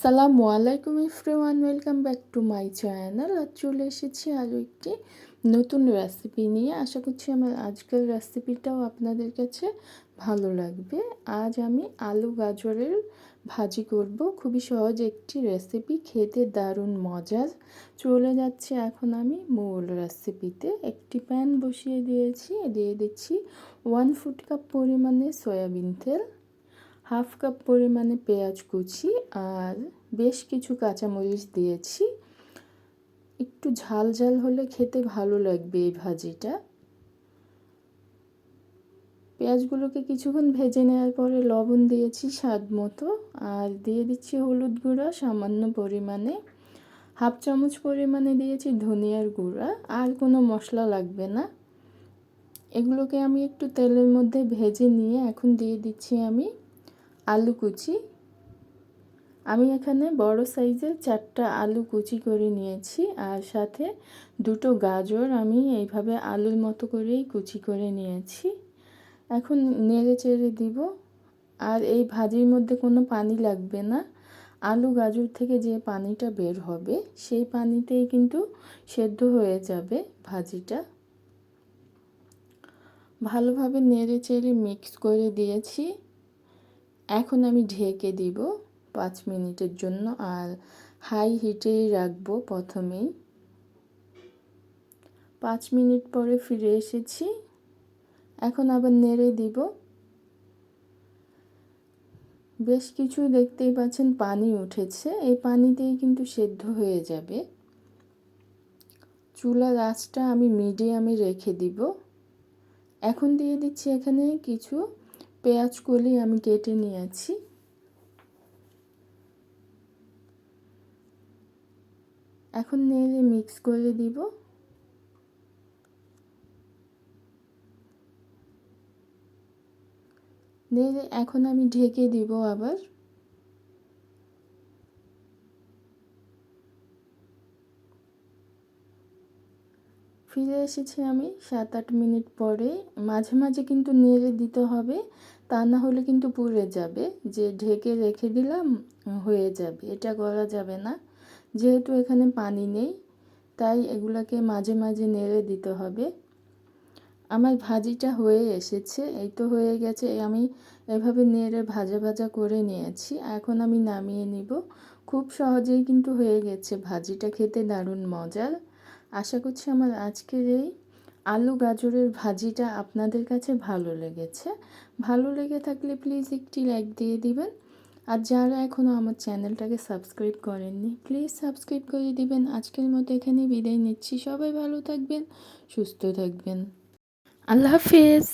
আসসালামু আলাইকুম everyone, welcome back to my channel. আজ চলে এসেছি আরও একটি নতুন রেসিপি নিয়ে। আশা করছি আমার আজকের রেসিপিটাও আপনাদের কাছে ভালো লাগবে। আজ আমি আলু গাজরের ভাজি করব। খুবই সহজ একটি রেসিপি, খেতে দারুণ মজার। চলে যাচ্ছে এখন আমি মূল রেসিপিতে। একটি প্যান বসিয়ে দিয়েছি, দিয়ে দিচ্ছি ওয়ান ফুট কাপ পরিমাণে সয়াবিন তেল। হাফ কাপ পরিমাণে পেঁয়াজ কুচি আর বেশ কিছু কাঁচামরিচ দিয়েছি। একটু ঝাল ঝাল হলে খেতে ভালো লাগবে এই ভাজিটা। পেঁয়াজগুলোকে কিছুক্ষণ ভেজে নেওয়ার পরে লবণ দিয়েছি স্বাদ মতো আর দিয়ে দিচ্ছি হলুদ গুঁড়া সামান্য পরিমাণে। হাফ চামচ পরিমাণে দিয়েছি ধনিয়ার গুঁড়া, আর কোনো মশলা লাগবে না। এগুলোকে আমি একটু তেলের মধ্যে ভেজে নিয়ে এখন দিয়ে দিচ্ছি আমি আলু কুচি। আমি এখানে বড় সাইজের চারটা আলু কুচি করে নিয়েছি আর সাথে দুটো গাজর আমি এইভাবে আলুর মতো করেই কুচি করে নিয়েছি। এখন নেড়ে চেড়ে দিব। আর এই ভাজির মধ্যে কোনো পানি লাগবে না। আলু গাজর থেকে যে পানিটা বের হবে, সেই পানিতেই কিন্তু সেদ্ধ হয়ে যাবে ভাজিটা। ভালোভাবে নেড়ে চেড়ে মিক্স করে দিয়েছি। এখন আমি ঢেকে দিব পাঁচ মিনিটের জন্য আর হাই হিটেই রাখব প্রথমেই। পাঁচ মিনিট পরে ফিরে এসেছি। এখন আবার নেড়ে দিব। বেশ কিছু দেখতেই পাচ্ছেন পানি উঠেছে। এই পানিতেই কিন্তু সেদ্ধ হয়ে যাবে। চুলার আঁচটা আমি মিডিয়ামে রেখে দিব। এখন দিয়ে দিচ্ছি এখানে কিছু পেঁয়াজ কলি আমি কেটে নিয়েছি। এখন নেড়ে মিক্স করে দিব। নেড়ে এখন আমি ঢেকে দিব আবার। ফিরে এসেছি আমি সাত আট মিনিট পরে। মাঝে মাঝে কিন্তু নেড়ে দিতে হবে, তা না হলে কিন্তু পুড়ে যাবে। যে ঢেকে রেখে দিলাম, হয়ে যাবে, এটা করা যাবে না। যেহেতু এখানে পানি নেই, তাই এগুলাকে মাঝে মাঝে নেড়ে দিতে হবে। আমার ভাজিটা হয়ে এসেছে, এই তো হয়ে গেছে আমি এভাবে নেড়ে ভাজা ভাজা করে নিয়েছি। এখন আমি নামিয়ে নিব। খুব সহজেই কিন্তু হয়ে গেছে, ভাজিটা খেতে দারুণ মজার। আশা করছি আমার আজকের এই আলু গাজরের ভাজিটা আপনাদের কাছে ভালো লেগেছে। ভালো লেগে থাকলে প্লিজ একটি লাইক দিয়ে দিবেন। আর যারা এখনও আমার চ্যানেলটাকে সাবস্ক্রাইব করেননি প্লিজ সাবস্ক্রাইব করে দিবেন। আজকের মতো এখানে বিদায় নিচ্ছি। সবাই ভালো থাকবেন, সুস্থ থাকবেন। আল্লাহ হাফিজ।